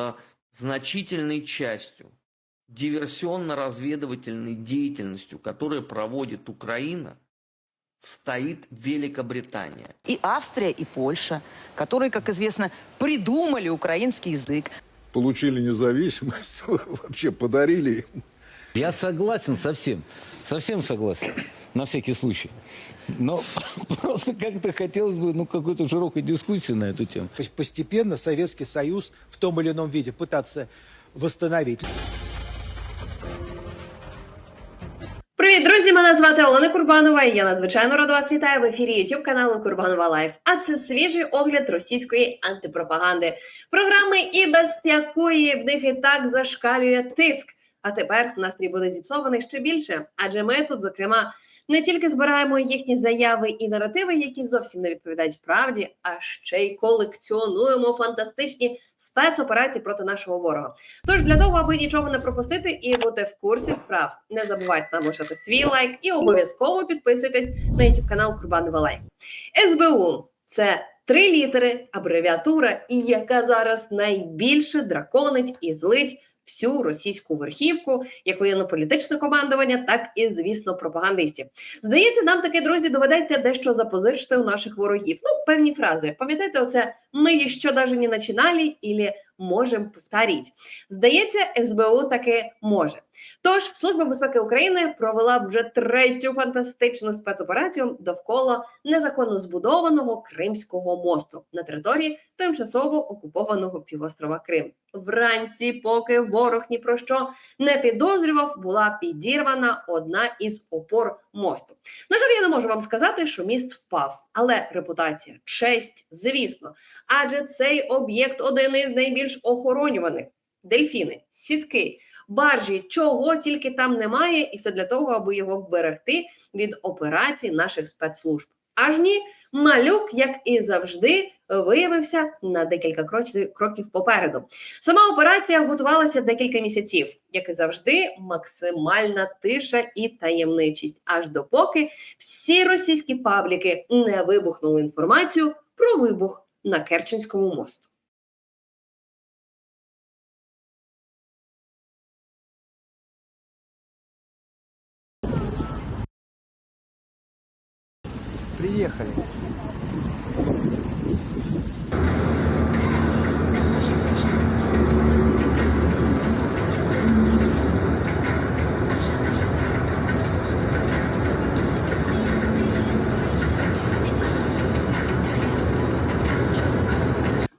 за значительной частью диверсионно-разведывательной деятельностью, которую проводит Украина, стоит Великобритания. И Австрия, и Польша, которые, как известно, придумали украинский язык. Получили независимость, вообще подарили им. Я согласен совсем, совсем согласен, на всякий случай. Но просто как-то хотелось бы ну, какой-то широкой дискуссии на эту тему. То есть постепенно Советский Союз в том или ином виде пытаться восстановить. Привіт, друзі! Мене звати Олена Курбанова. і Я надзвичайно рада вас вітаю в ефірі YouTube каналу Курбанова Лайф. А це свіжий огляд російської антипропаганди, програми, і без якої в них і так зашкалює тиск. А тепер настрій буде зіпсований ще більше. Адже ми тут, зокрема, не тільки збираємо їхні заяви і наративи, які зовсім не відповідають правді, а ще й колекціонуємо фантастичні спецоперації проти нашого ворога. Тож для того, аби нічого не пропустити і бути в курсі справ, не забувайте нам лишати свій лайк і обов'язково підписуйтесь на YouTube канал Курбанова Лайф. СБУ це три літери, абревіатура, і яка зараз найбільше драконить і злить всю російську верхівку, як воєнно-політичне командування, так і, звісно, пропагандистів. Здається, нам таки, друзі, доведеться дещо запозичити у наших ворогів. Ну, певні фрази. Пам'ятаєте, оце ми ще даже не починали, ілі можемо повторити. Здається, СБУ таки може. Тож Служба безпеки України провела вже третю фантастичну спецоперацію довкола незаконно збудованого Кримського мосту на території тимчасово окупованого півострова Крим. Вранці, поки ворог ні про що не підозрював, була підірвана одна із опор мосту. На жаль, я не можу вам сказати, що міст впав, але репутація, честь, звісно, адже цей об'єкт один із найбільш охоронюваних: дельфіни, сітки баржі, чого тільки там немає, і все для того, аби його вберегти від операцій наших спецслужб. Аж ні, малюк, як і завжди, виявився на декілька кроків, попереду. Сама операція готувалася декілька місяців, як і завжди, максимальна тиша і таємничість, аж допоки всі російські пабліки не вибухнули інформацію про вибух на Керченському мосту. Приехали.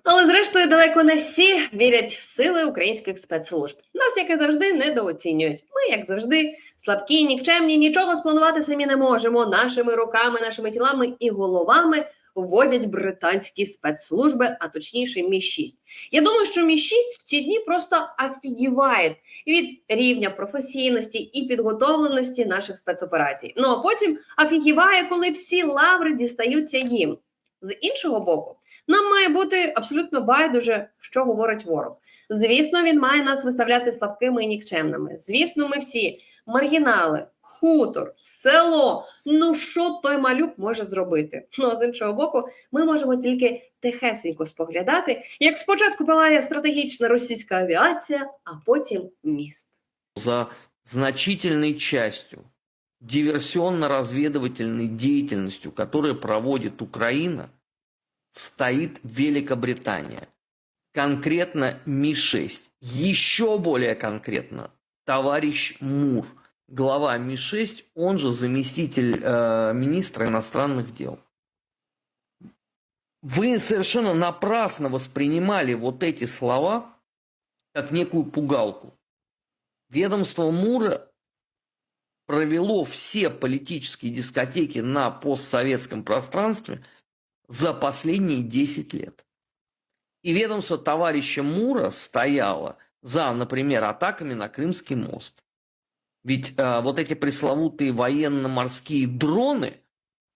Але зрештою далеко не всі вірять в сили українських спецслужб. Нас, як і завжди, недооцінюють. Ми, як завжди, слабкі, нікчемні, нічого спланувати самі не можемо. Нашими руками, нашими тілами і головами вводять британські спецслужби, а точніше, мі 6 Я думаю, що мі 6 в ці дні просто офігіває від рівня професійності і підготовленості наших спецоперацій. Ну а потім офігіває, коли всі лаври дістаються їм. З іншого боку. Нам має бути абсолютно байдуже, що говорить ворог. Звісно, він має нас виставляти слабкими і нікчемними. Звісно, ми всі маргінали, хутор, село. Ну що той малюк може зробити? Ну а з іншого боку, ми можемо тільки тихесенько споглядати, як спочатку палає стратегічна російська авіація, а потім міст. За значительной частью диверсионно-разведывательной деятельностью, которую проводит Украина, стоит Великобритания. Конкретно Ми-6. Еще более конкретно товарищ Мур, глава Ми-6, он же заместитель э, министра иностранных дел. Вы совершенно напрасно воспринимали вот эти слова как некую пугалку. Ведомство Мура провело все политические дискотеки на постсоветском пространстве за последние 10 лет. И ведомство товарища Мура стояло за, например, атаками на Крымский мост. Ведь э, вот эти пресловутые военно-морские дроны,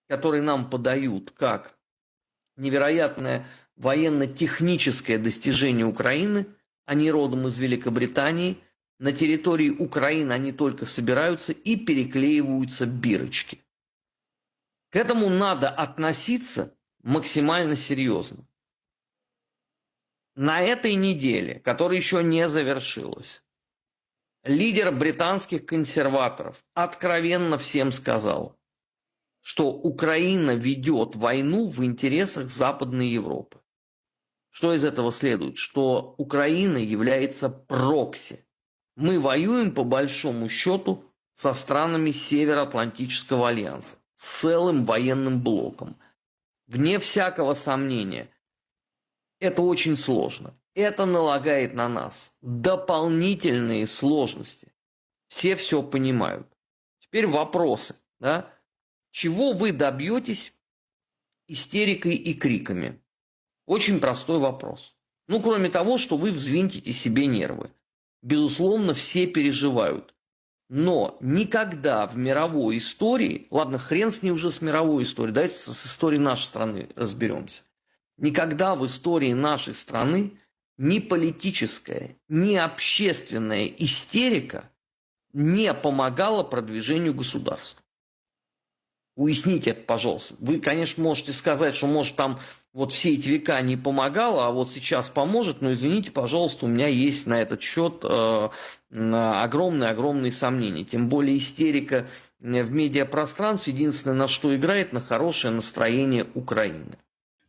которые нам подают как невероятное военно-техническое достижение Украины, они родом из Великобритании, на территории Украины они только собираются и переклеиваются бирочки. К этому надо относиться максимально серьезно. На этой неделе, которая еще не завершилась, лидер британских консерваторов откровенно всем сказал, что Украина ведет войну в интересах Западной Европы. Что из этого следует? Что Украина является прокси. Мы воюем по большому счету со странами Североатлантического альянса, с целым военным блоком. Вне всякого сомнения, это очень сложно. Это налагает на нас дополнительные сложности. Все все понимают. Теперь вопросы. Да? Чего вы добьетесь истерикой и криками? Очень простой вопрос. Ну, кроме того, что вы взвинтите себе нервы. Безусловно, все переживают. Но никогда в мировой истории, ладно, хрен с ней уже с мировой историей, давайте с историей нашей страны разберемся. Никогда в истории нашей страны ни политическая, ни общественная истерика не помогала продвижению государства. Уясните это, пожалуйста. Вы, конечно, можете сказать, что, может, там вот все эти века не помогало, а вот сейчас поможет, но извините, пожалуйста, у меня есть на этот счет э, огромные-огромные сомнения. Тем более истерика в медиапространстве единственное, на что играет, на хорошее настроение Украины.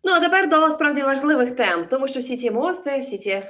Ну а тепер до справді важливих тем, тому що всі ці мости, всі ці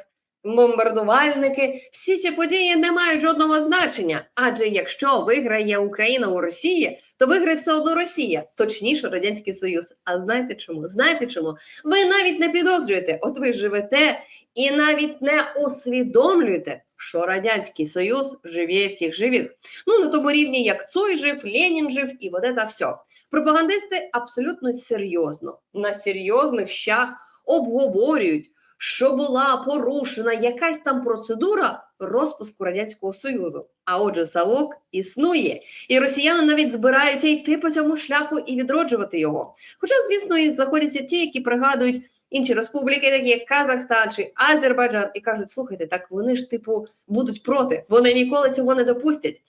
бомбардувальники, всі ці події не мають жодного значення. Адже якщо виграє Україна у Росії, то виграє все одно Росія, точніше Радянський Союз. А знаєте чому? Знаєте чому? Ви навіть не підозрюєте, от ви живете і навіть не усвідомлюєте, що Радянський Союз живіє всіх живих. Ну на тому рівні, як Цой жив, Ленін жив, і вот это все. Пропагандисти абсолютно серйозно на серйозних щах обговорюють, що була порушена якась там процедура розпуску радянського союзу. А отже, савок існує, і росіяни навіть збираються йти по цьому шляху і відроджувати його. Хоча, звісно, і знаходяться ті, які пригадують інші республіки, такі як Казахстан чи Азербайджан, і кажуть: слухайте, так вони ж типу будуть проти, вони ніколи цього не допустять.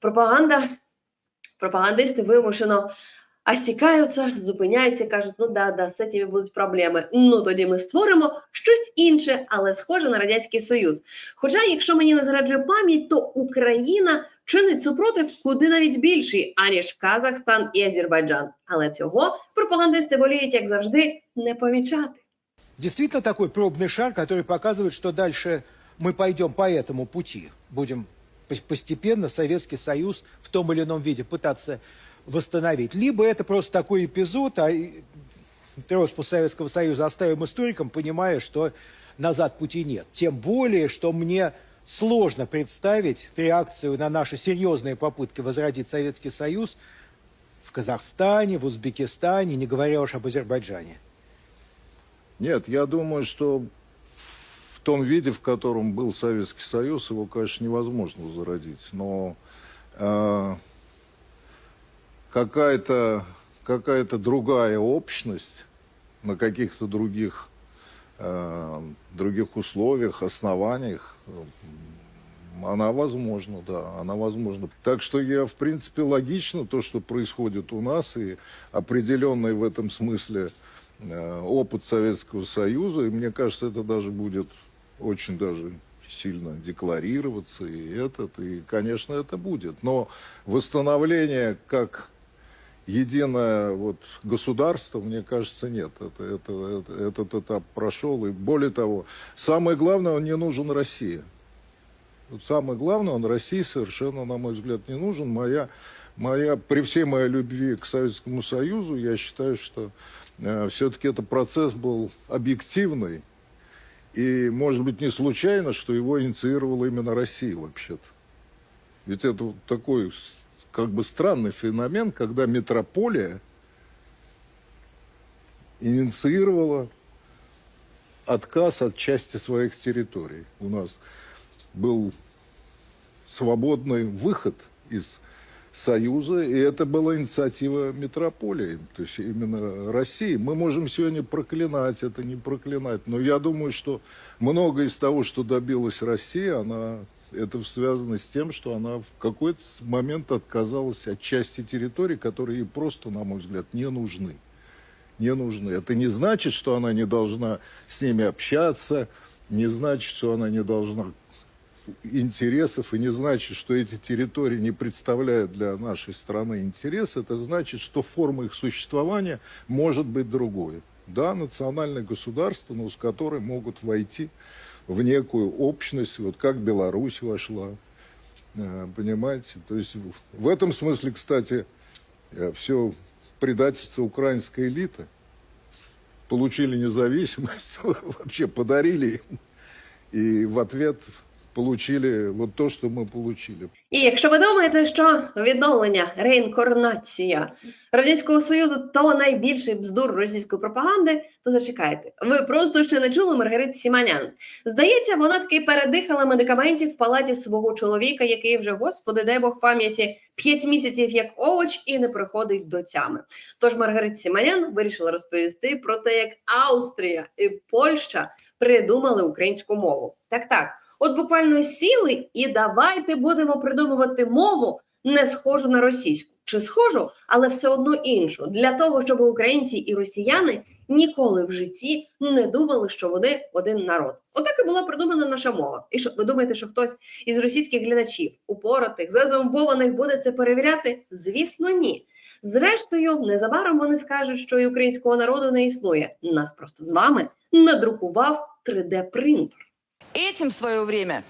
Пропаганда, пропагандисти вимушено осікаються, зупиняються, кажуть, ну да, да, з цими будуть проблеми. Ну тоді ми створимо щось інше, але схоже на радянський союз. Хоча, якщо мені не зраджує пам'ять, то Україна чинить супротив куди навіть більший, аніж Казахстан і Азербайджан. Але цього пропагандисти воліють, як завжди, не помічати. Действительно такой пробный шаг, который показывает, что дальше мы пойдем по этому пути. Будем пос- постепенно Советский Союз в том или ином виде пытаться восстановить. Либо это просто такой эпизод, а распуск Советского Союза оставим историкам, понимая, что назад пути нет. Тем более, что мне сложно представить реакцию на наши серьезные попытки возродить Советский Союз в Казахстане, в Узбекистане, не говоря уж об Азербайджане. Нет, я думаю, что в том виде, в котором был Советский Союз, его, конечно, невозможно возродить. Но э, какая-то какая другая общность на каких-то других, э, других условиях, основаниях, она возможна, да, она возможна. Так что я, в принципе, логично то, что происходит у нас, и определенный в этом смысле э, опыт Советского Союза, и мне кажется, это даже будет очень даже сильно декларироваться, и этот, и, конечно, это будет. Но восстановление как единое вот государство, мне кажется, нет. Это, это, это- этот этап прошел. И более того, самое главное, он не нужен России. Вот самое главное, он России совершенно, на мой взгляд, не нужен. Моя, моя, при всей моей любви к Советскому Союзу, я считаю, что все-таки этот процесс был объективный. И, может быть, не случайно, что его инициировала именно Россия вообще-то. Ведь это такой как бы странный феномен, когда метрополия инициировала отказ от части своих территорий. У нас был свободный выход из Союза, и это была инициатива метрополии, то есть именно России. Мы можем сегодня проклинать это, не проклинать, но я думаю, что многое из того, что добилась Россия, она, это связано с тем, что она в какой-то момент отказалась от части территорий, которые ей просто, на мой взгляд, не нужны не нужны. Это не значит, что она не должна с ними общаться, не значит, что она не должна интересов и не значит, что эти территории не представляют для нашей страны интерес. Это значит, что форма их существования может быть другой. Да, национальное государство, но с которой могут войти в некую общность, вот как Беларусь вошла, Э, понимаете? То есть в- этом смысле, кстати, все предательство украинской элиты. Получили независимость, вообще подарили им. И в ответ получили вот то, что мы получили. І якщо ви думаєте, що відновлення, реінкарнація Радянського Союзу то найбільший бздур російської пропаганди, то зачекайте. Ви просто ще не чули Маргарит Сіманян. Здається, вона таки передихала медикаментів в палаті свого чоловіка, який вже, господи, дай Бог пам'яті, п'ять місяців як овоч і не приходить до тями. Тож Маргарит Сіманян вирішила розповісти про те, як Австрія і Польща придумали українську мову. Так, так. От буквально сіли і давайте будемо придумувати мову не схожу на російську чи схожу, але все одно іншу, для того, щоб українці і росіяни ніколи в житті не думали, що вони один народ. Отак і була придумана наша мова. І що ви думаєте, що хтось із російських глядачів, упоротих, зазомбованих буде це перевіряти? Звісно, ні. Зрештою, незабаром вони скажуть, що і українського народу не існує. Нас просто з вами надрукував 3D-принтер. Этим в свое время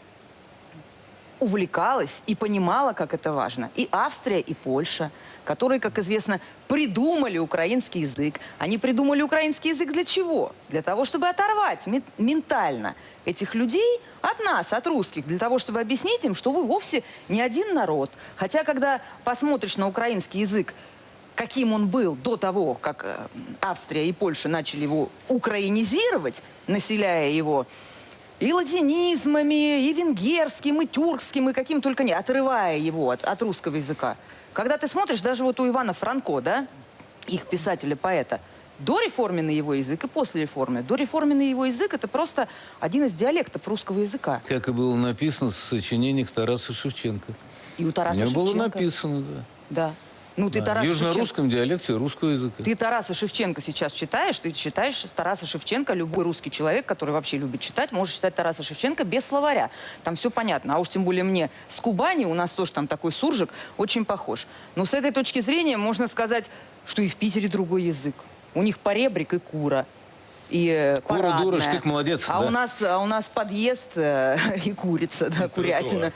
увлекалась и понимала, как это важно. И Австрия, и Польша, которые, как известно, придумали украинский язык. Они придумали украинский язык для чего? Для того, чтобы оторвать ме- ментально этих людей от нас, от русских, для того, чтобы объяснить им, что вы вовсе не один народ. Хотя, когда посмотришь на украинский язык, каким он был до того, как э, Австрия и Польша начали его украинизировать, населяя его и латинизмами, и венгерским, и тюркским, и каким только не, отрывая его от, от русского языка. Когда ты смотришь, даже вот у Ивана Франко, да, их писателя-поэта, дореформенный его язык и после реформы. Дореформенный его язык – это просто один из диалектов русского языка. Как и было написано в сочинениях Тараса Шевченко. И у У Тараса него было Шевченко. написано, да. Да. Ну, ты Да, Тараса южно-русском диалекте русского языка. Ты Тараса Шевченко сейчас читаешь, ты читаешь Тараса Шевченко, любой русский человек, который вообще любит читать, может читать Тараса Шевченко без словаря. Там все понятно. А уж тем более мне с Кубани, у нас тоже там такой суржик, очень похож. Но с этой точки зрения можно сказать, что и в Питере другой язык. У них поребрик и кура. И э, Кура, дура, штык, молодец, А да. у нас, а у нас подъезд э, и курица, да, курятина.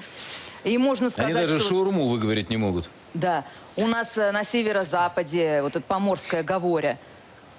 И можно сказать, Они даже что... шаурму выговорить не могут. Да, у нас э, на северо-западе вот это поморское говоря.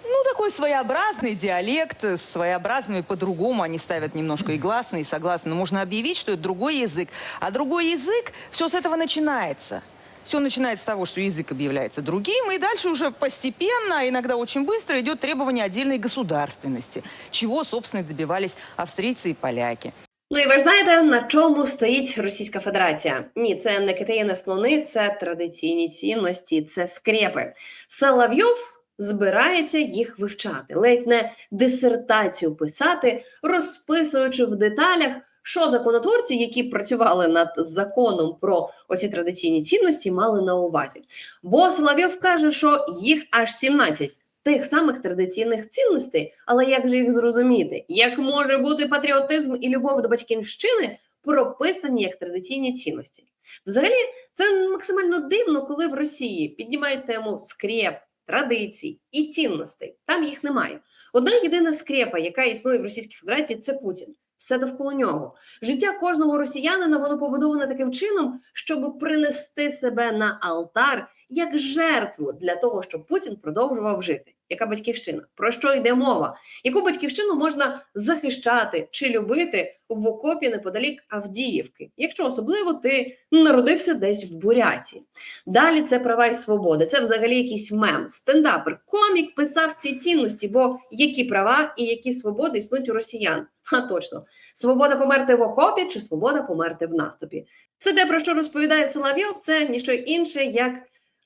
Ну, такой своеобразный диалект, э, с своеобразными по-другому. Они ставят немножко и гласные, и согласные. Но можно объявить, что это другой язык. А другой язык, все с этого начинается. Все начинается с того, что язык объявляется другим, и дальше уже постепенно, а иногда очень быстро идет требование отдельной государственности, чего, собственно, добивались австрийцы и поляки. Ну і ви ж знаєте, на чому стоїть Російська Федерація? Ні, це не китаїни слони, це традиційні цінності, це скрепи. Соловйов збирається їх вивчати, ледь не дисертацію писати, розписуючи в деталях, що законотворці, які працювали над законом про оці традиційні цінності, мали на увазі. Бо Соловйов каже, що їх аж 17 тих самих традиційних цінностей, але як же їх зрозуміти? Як може бути патріотизм і любов до батьківщини прописані як традиційні цінності? Взагалі, це максимально дивно, коли в Росії піднімають тему скреп, традицій і цінностей. Там їх немає. Одна єдина скрепа, яка існує в Російській Федерації, це Путін. Все довкола нього. Життя кожного росіянина воно побудоване таким чином, щоб принести себе на алтар як жертву для того, щоб Путін продовжував жити. Яка батьківщина? Про що йде мова? Яку батьківщину можна захищати чи любити в окопі неподалік Авдіївки, якщо особливо ти народився десь в Буряті? Далі це права і свободи. Це взагалі якийсь мем. Стендапер, комік писав ці цінності, бо які права і які свободи існують у росіян. А точно, свобода померти в окопі чи свобода померти в наступі. Все те, про що розповідає Соловйов, це ніщо інше, як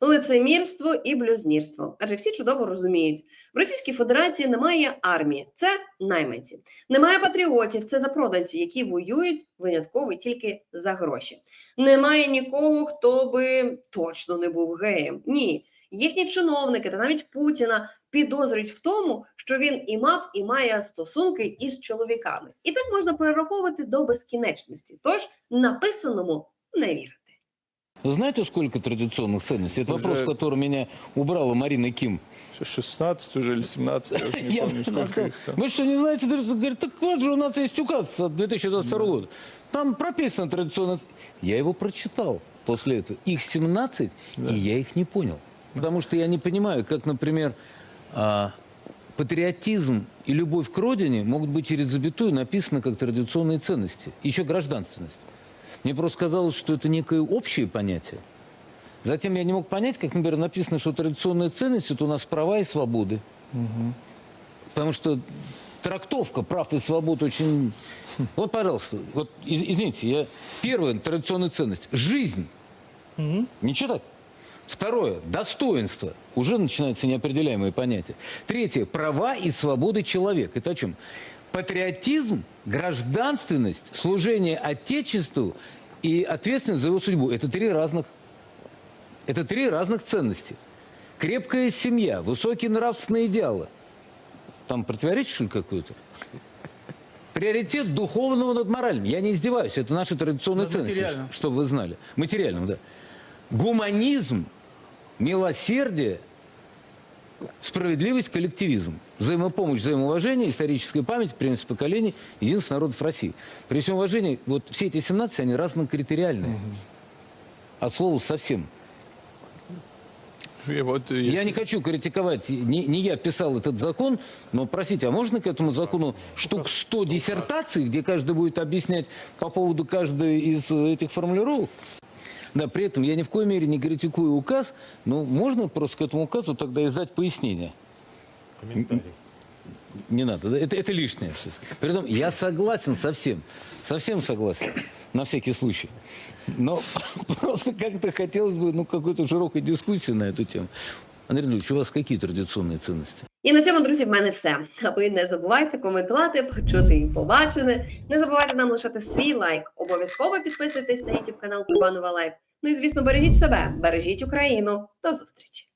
лицемірство і блюзнірство. Адже всі чудово розуміють, в Російській Федерації немає армії, це найманці. Немає патріотів, це запроданці, які воюють винятково тільки за гроші. Немає нікого, хто би точно не був геєм. Ні. їхні чиновники та навіть Путіна підозрюють в тому, що він і мав, і має стосунки із чоловіками. І так можна перераховувати до безкінечності. Тож написаному не вірити. Знаете, сколько традиционных ценностей? Это Уже- вопрос, который меня убрала Марина Ким. 16 уже или 17, я уже не помню, сколько их там. Вы что, не знаете? Говорит, так вот же у нас есть указ от 2022 года. Там прописано традиционно. Я его прочитал после этого. Их 17, и я их не понял. Потому что я не понимаю, как, например, а, патриотизм и любовь к родине могут быть через запятую написаны как традиционные ценности. Еще гражданственность. Мне просто казалось, что это некое общее понятие. Затем я не мог понять, как, например, написано, что традиционные ценности – это у нас права и свободы. Потому что трактовка прав и свобод очень... Вот, пожалуйста, вот из- извините, я... Первая традиционная ценность – жизнь. Ничего так. Второе – достоинство. Уже начинается неопределяемое понятие. Третье – права и свободы человека. Это о чем? Патриотизм, гражданственность, служение Отечеству и ответственность за его судьбу – это три разных это три разных ценности. Крепкая семья, высокие нравственные идеалы. Там противоречие, какое-то? Приоритет духовного над моральным. Я не издеваюсь, это наши традиционные ценности, чтобы вы знали. Материальным, да. Гуманизм, милосердие, справедливость, коллективизм. Взаимопомощь, взаимоуважение, историческая память, принцип поколений, единство народов России. При всем уважении, вот все эти 17, они разнокритериальные. От слова совсем. И вот, э, Я если- не хочу критиковать, не, не я писал этот закон, но, простите, а можно к этому закону штук 100 диссертаций, где каждый будет объяснять по поводу каждой из э, этих формулировок? Да, при этом я ни в коей мере не критикую указ, но можно просто к этому указу тогда издать пояснение. Не надо, да? это, это лишнее. Притом я согласен со всем, совсем согласен, на всякий случай. Но просто как-то хотелось бы ну, какой-то широкой дискуссии на эту тему. Андрей Ильич, у вас какие традиционные ценности? І на цьому, друзі, в мене все. А ви не забувайте коментувати, почути і побачене. Не забувайте нам лишати свій лайк. Обов'язково підписуйтесь на YouTube канал Курбанова Лайф. Ну і звісно, бережіть себе, бережіть Україну. До зустрічі!